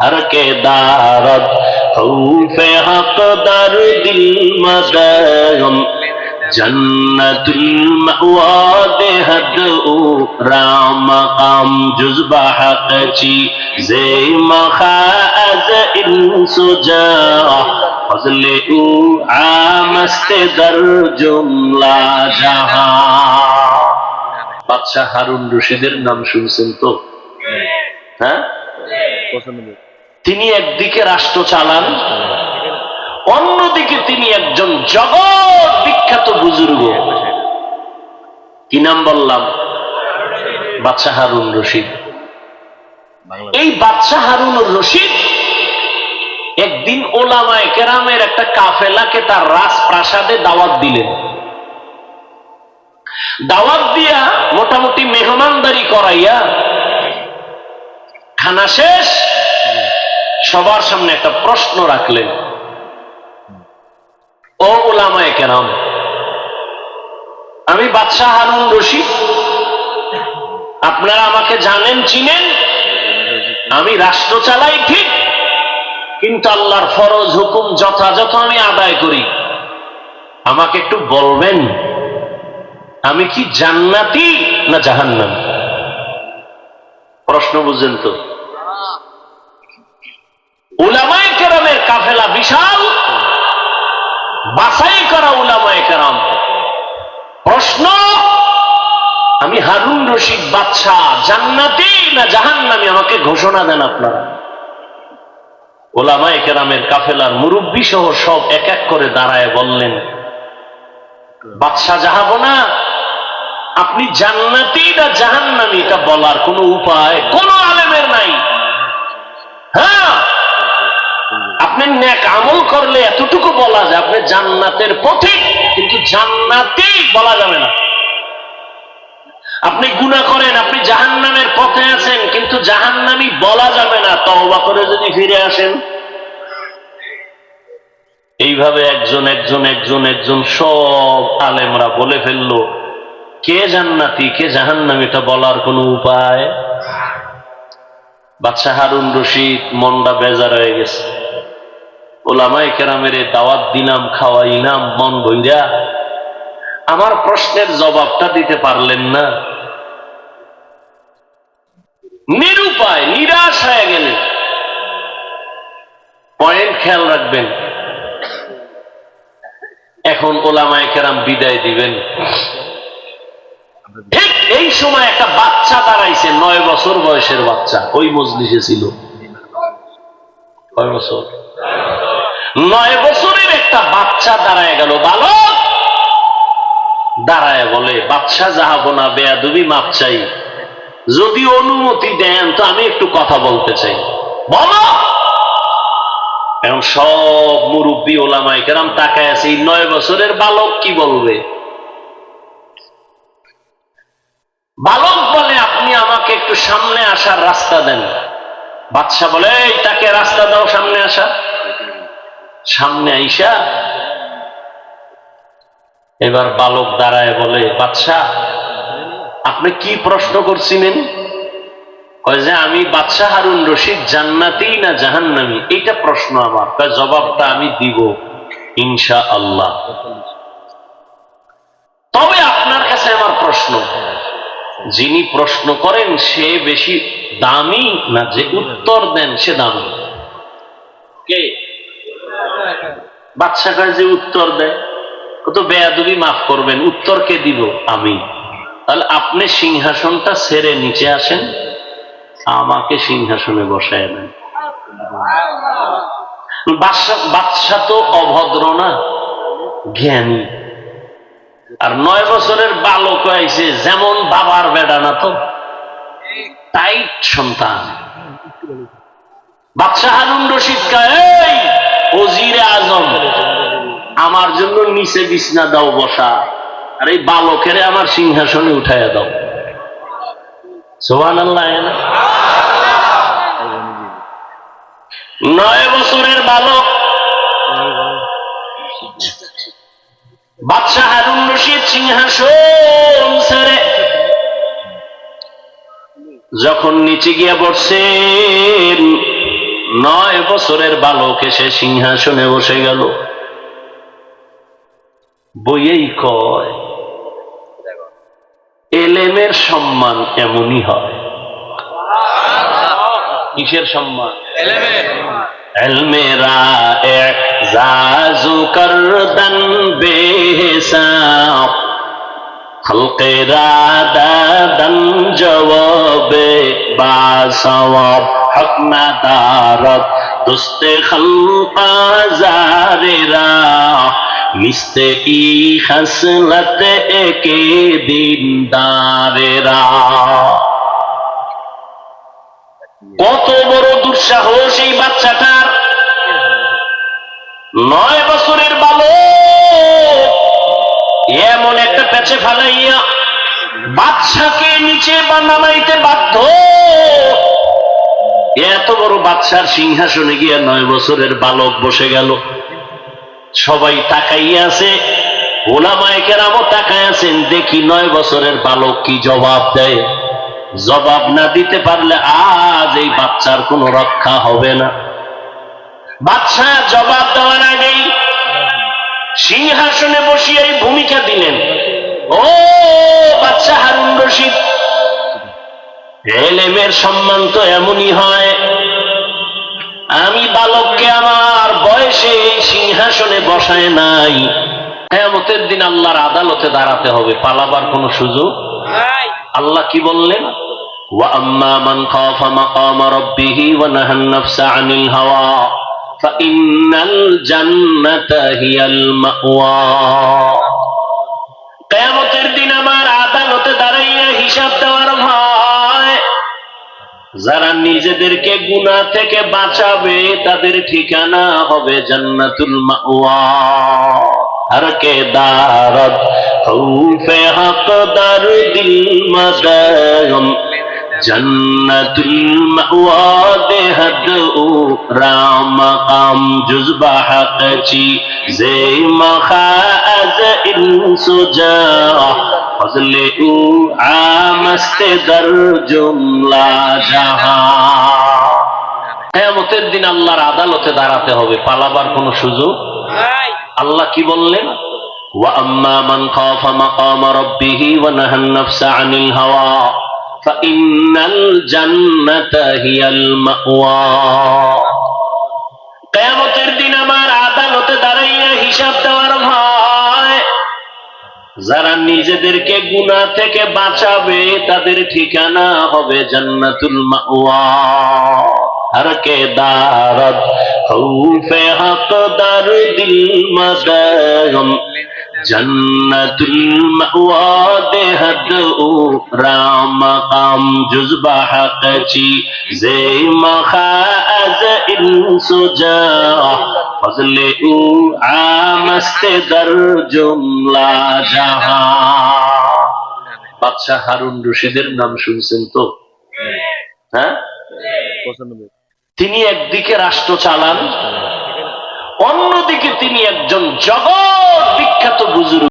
ہر کے دارت خوف حق در دل مدہم جنت المعواد حد او را مقام جزب حق چی زی مخاز انس جا فضل او عامست در جملہ جہاں বাদশাহ হারুন রশিদের নাম শুনছেন তো হ্যাঁ পছন্দ তিনি একদিকে রাষ্ট্র চালান, অন্যদিকে তিনি একজন জগৎ বিখ্যাত বুজুর্গ। কি নাম বললাম? বাদশাহ হারুন রশিদ। এই বাদশাহ হারুন রশিদ একদিন ওলামায় কেরামের একটা কাফেলাকে তার রাজপ্রাসাদে দাওয়াত দিলেন। দাওয়াত দিয়া মোটামুটি মেহমানদারি করাইয়া খানা শেষ সবার সামনে একটা প্রশ্ন রাখলেন। ও ওলামায় কেরাম, আমি বাদশাহ হারুন রশিদ, আপনারা আমাকে জানেন, চিনেন? আমি রাষ্ট্র চালাই ঠিক, কিন্তু আল্লাহর ফরজ হুকুম যথাযথ আমি আদায় করি। আমাকে একটু বলবেন, আমি কি জান্নাতি না জাহান্নাম? প্রশ্ন বুঝেন তো? উলামায়ে কেরামের কাফেলা বিশাল। বাছাই করা উলামায়ে কেরাম। প্রশ্ন, আমি হারুন রশিদ বাদশাহ, জান্নাতি না জাহান্নামি? আমাকে ঘোষণা দেন আপনারা। ওলামায়ে কেরামের কাফেলার মুরব্বী সহ সব এক এক করে দাঁড়ায় বললেন, বাদশাহ যাহাবো না, আপনি জান্নাতি না জাহান্নামি? এটা বলার কোনো উপায় কোন আলেমের নাই। হ্যাঁ আপনি ন্যাক আমল করলে এতটুকু বলা যায়, আপনি জান্নাতের পথিক কিন্তু জান্নাতি বলা যাবে না। আপনি গুণা করেন, আপনি জাহান্নামের পথে আছেন, কিন্তু জাহান্নামি বলা যাবে না, তওবা করে যদি ফিরে আসেন। এইভাবে একজন একজন একজন একজন সব আলেমরা বলে ফেলল, কে জান্নাতি, কে জাহান্নাম, এটা বলার কোনো উপায়? বাদশাহ হারুন রশিদ মনটা বেজার হয়ে গেছে। ওলামাই কেরামের দাওয়াত দিলাম, খাওয়াইলাম, মন বইরা আমার প্রশ্নের জবাবটা দিতে পারলেন না। নিরুপায়, নিরাশ হয়ে গেলেন। পয়েন্ট খেয়াল রাখবেন। এখন ওলামায় কেরাম বিদায় দিবেন। ঠিক এই সময় একটা বাচ্চা দাঁড়াইছে, নয় বছর বয়সের বাচ্চা, ওই মজলিসে ছিল। কয় বছর? নয় বছরের একটা বাচ্চা দাঁড়ায় গেল, বালক। দাঁড়ায় বলে, বাচ্চা যাহাবো না বেয়াদবি মাপ চাই। যদি অনুমতি দেন, তো আমি একটু কথা বলতে চাই। বলো। এখন সব মুরব্বী ওলামাই কেরাম তাকায় আছে নয় বছরের বালক কি বলবে? বালক বলে, আপনি আমাকে একটু সামনে আসার রাস্তা দেন। বাচ্চা বলে তাকে রাস্তা দাও সামনে আসা। সামনে আইসা এবার বালক দাঁড়ায় বলে বাচ্চা আপনি কি প্রশ্ন করছিলেন? কয় যে, আমি বাদশাহ হারুন রশিদ, জান্নাতি না জাহান্নামি? এইটা প্রশ্ন আমার। কয়, জবাবটা আমি দিব ইনশা আল্লাহ তবে আপনার কাছে আমার প্রশ্ন, যিনি প্রশ্ন করেন, সে বেশি দামি না যে উত্তর দেন, সে দামি। কে? বাচ্চা কয় যে উত্তর দেয়। কত বেয়াদবি মাফ করবেন, উত্তর কে দিব? আমি। তাহলে আপনি সিংহাসনটা ছেড়ে নিচে আসেন, আমাকে সিংহাসনে বসায় দেন। বাচ্চা তো অভদ্র না, জ্ঞানী। আর নয় বছরের বালক হয়েছে, যেমন বাবার বেডা না তো। টাইট সন্তান। বাদশাহ হারুন রশিদ এই ওজিরে আজম, আমার জন্য নিচে বিছনা দাও বসা, আর এই বালকেরে আমার সিংহাসনে উঠাইয়া দাও। সোহান আল্লাহ নয় বছরের বালক। বাদশাহ হারুন রশিদ সিংহাসন ছেড়ে যখন নিচে গিয়া বসছেন নয় বছরের বালক এসে সিংহাসনে বসে গেল। বইয়েই কয়, এলেমের সম্মান এমনই হয়। কিসের সম্মান? এলমেরা এক হালকে রাদান জবাবে বাসওয়াব হক নাদারত, দস্তে খলকা জারেরা মিস্তে ই হাসলত একে দিনদারেরা কত বড় দুঃসাহস এই বাচ্চাটার। নয় বছরের বালক। এমন পেছে ফালাইয়া বাচ্চাকে নিচে নামাইতে বাধ্য। এত বড় বাচ্চার সিংহাসনে গিয়া নয় বছরের বালক বসে গেল। সবাই তাকাইয়া আছে ওলামায় কেরামও তাকায় আছেন, দেখি নয় বছরের বালক কি জবাব দেয়। জবাব না দিতে পারলে আজ এই বাচ্চার কোনো রক্ষা হবে না। বাচ্চা জবাব দেওয়ার আগেই সিংহাসনে বসিয়ে এই ভূমিকা দিলেন। ও বাচ্চা হারুন রশিদ এলেমের সম্মান তো এমনই হয় আমি বালককে আমার বয়সে এই সিংহাসনে বসায় নাই কেমতের দিন আল্লাহর আদালতে দাঁড়াতে হবে পালাবার কোনো সুযোগ আল্লাহ কি বললেন وأما من خاف مقام ربه ونهى النفس عن الهوى فإن الجنة هي المأوى কেয়ামতের দিন আমার আদালতে দাঁড়াইয়া হিসাব দেওয়ার ভয়। যারা নিজেদেরকে গুনা থেকে বাঁচাবে, তাদের ঠিকানা হবে জান্নাতুল মাওয়া। হর কে দারদ হক দার দিল মদম জন্নতুল মাওয়া দেহদ ও রাম কাম জুজবা হক চি জে মখা আজ ইনসুজা ফজলে ও আমস্তে দর জুমলা জাহা কেয়ামতের দিন আল্লাহর আদালতে দাঁড়াতে হবে পালাবার কোনো সুযোগ আল্লাহ কি বললেন وأما من خاف مقام ربه ونهى النفس عن الهوى فإن الجنة هي المأوى কেয়ামতের দিন আমার আদালতে দাঁড়াইয়া হিসাব দেওয়ার ভয় যারা নিজেদেরকে গুনাহ থেকে বাঁচাবে তাদের ঠিকানা হবে জান্নাতুল মাওয়া হর কে দারদ খৌফে হক দর দিল মদম জন্নতুল মাওয়া দেহদ ও রাম কাম জুজবা হক চি জে মখা আজ ইনসুজা ফজলে ও আমস্তে দর জুমলা জাহা। বাদশাহ হারুন রশিদের নাম শুনছেন তো? হ্যাঁ। তিনি একদিকে রাষ্ট্র চালান অন্যদিকে তিনি একজন জগৎ বিখ্যাত বুজুর্গ।